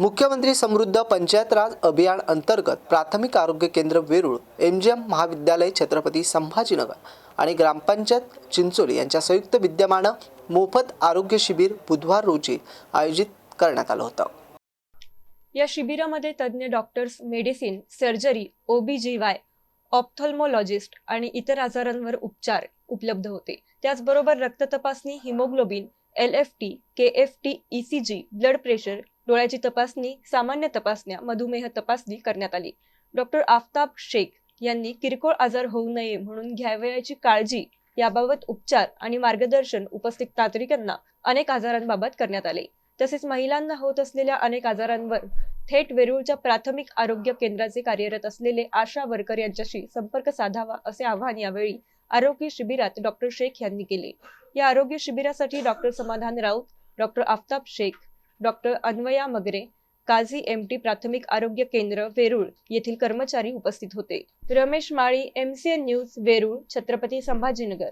मुख्यमंत्री समृद्ध पंचायत राज अभियान अंतर्गत प्राथमिक आरोग्य केंद्र वेरूळ एन जी एम महाविद्यालय छत्रपती संभाजीनगर आणि ग्रामपंचायत चिंचोली यांच्या संयुक्त विद्यमानं मोफत आरोग्य शिबिर बुधवार रोजी आयोजित करण्यात आलं होतं. या शिबिरामध्ये तज्ज्ञ doctors medicine surgery OBGY ophthalmologist आणि इतर आजारांवर उपचार उपलब्ध होते. त्याचबरोबर रक्त तपासणी haemoglobin L F T K F T E C G blood pressure डोळ्याची तपासणी सामान्य तपासण्या मधुमेह तपासणी करण्यात आली. डॉक्टर आफताब शेख यांनी किरकोळ आजार होऊ नये म्हणून घ्यावयाची काळजी याबाबत उपचार आणि मार्गदर्शन उपस्थित तांत्रिकांना अनेक आजारांबाबत करण्यात आले. तसेच महिलांना होत असलेल्या अनेक आजारांवर थेट वेरूळच्या प्राथमिक आरोग्य केंद्राचे कार्यरत असलेले आशा वर्कर यांच्याशी संपर्क साधावा असे आवाहन यावेळी आरोग्य शिबिरात डॉक्टर शेख यांनी केले. या आरोग्य शिबिरासाठी doctor Samadhan Raut doctor Aftab Shaikh doctor Anvaya Magare Kazi M T प्राथमिक आरोग्य केंद्र वेरूळ येथील कर्मचारी उपस्थित होते. Ramesh Mali M C N news Verul Chhatrapati Sambhajinagar.